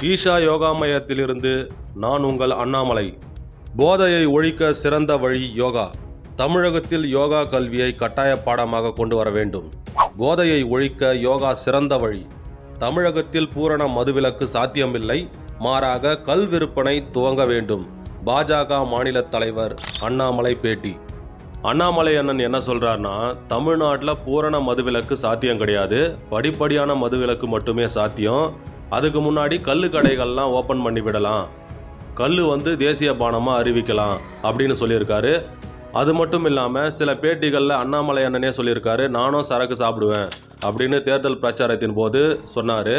ஈஷா யோகா மையத்திலிருந்து நான் உங்கள் அண்ணாமலை. போதையை ஒழிக்க சிறந்த வழி யோகா. தமிழகத்தில் யோகா கல்வியை கட்டாய பாடமாக கொண்டு வர வேண்டும். போதையை ஒழிக்க யோகா சிறந்த வழி. தமிழகத்தில் பூரண மதுவிலக்கு சாத்தியமில்லை. மாறாக கல் விற்பனை துவங்க வேண்டும். பாஜக மாநில தலைவர் அண்ணாமலை பேட்டி. அண்ணாமலை அண்ணன் என்ன சொல்கிறாருன்னா தமிழ்நாட்டில் பூரண மதுவிலக்கு சாத்தியம் கிடையாது. படிப்படியான மதுவிலக்கு மட்டுமே சாத்தியம். அதுக்கு முன்னாடி கல் கடைகள்லாம் ஓப்பன் பண்ணி விடலாம். கல் வந்து தேசிய பானமாக அறிவிக்கலாம் அப்படின்னு சொல்லியிருக்காரு. அது மட்டும் இல்லாமல் சில பேட்டிகளில் அண்ணாமலை அண்ணனே சொல்லியிருக்காரு நானும் சரக்கு சாப்பிடுவேன் அப்படின்னு தேர்தல் பிரச்சாரத்தின் போது சொன்னார்.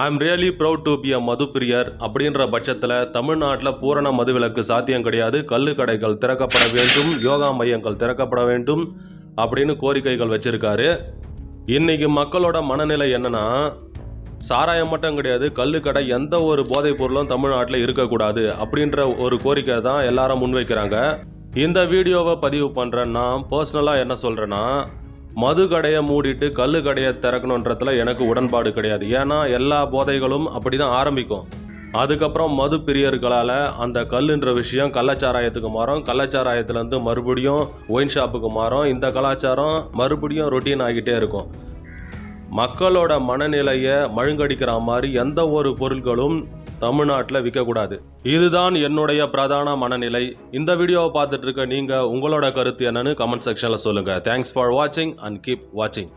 I am really proud to be a மது பிரியர் அப்படின்ற பட்சத்தில் தமிழ்நாட்டில் பூரண மதுவிலக்கு சாத்தியம் கிடையாது. கல்லு கடைகள் திறக்கப்பட வேண்டும் யோகா மையங்கள் திறக்கப்பட வேண்டும் அப்படின்னு கோரிக்கைகள் வச்சுருக்காரு. இன்னைக்கு மக்களோட மனநிலை என்னென்னா சாராயம் மட்டும் கிடையாது கல்லுக்கடை கடை எந்த ஒரு போதைப் பொருளும் தமிழ்நாட்டில் இருக்கக்கூடாது அப்படின்ற ஒரு கோரிக்கை தான் எல்லாரும் முன்வைக்கிறாங்க. இந்த வீடியோவை பதிவு பண்ணுற நான் பர்சனலாக என்ன சொல்கிறேன்னா மது கடையை மூடிட்டு கல்லு கடையை திறக்கணுன்றதுல எனக்கு உடன்பாடு கிடையாது. ஏன்னா எல்லா போதைகளும் அப்படி தான் ஆரம்பிக்கும். அதுக்கப்புறம் மது பிரியர்களால் அந்த கல்லுன்ற விஷயம் கள்ளச்சாராயத்துக்கு மாறும். கள்ளச்சாராயத்துலேருந்து மறுபடியும் ஒயின் ஷாப்புக்கு மாறும். இந்த கலாச்சாரம் மறுபடியும் ரொட்டீன் ஆகிட்டே இருக்கும். மக்களோட மனநிலையை மழுங்கடிக்கிற மாதிரி எந்த ஒரு பொருட்களும் தமிழ்நாட்டில் விற்கக்கூடாது. இதுதான் என்னுடைய பிரதான மனநிலை. இந்த வீடியோவை பார்த்துட்டு இருக்க நீங்கள் உங்களோட கருத்து என்னன்னு கமெண்ட் செக்ஷனில் சொல்லுங்கள் தேங்க்ஸ் ஃபார் வாட்சிங் அண்ட் கீப் வாட்சிங்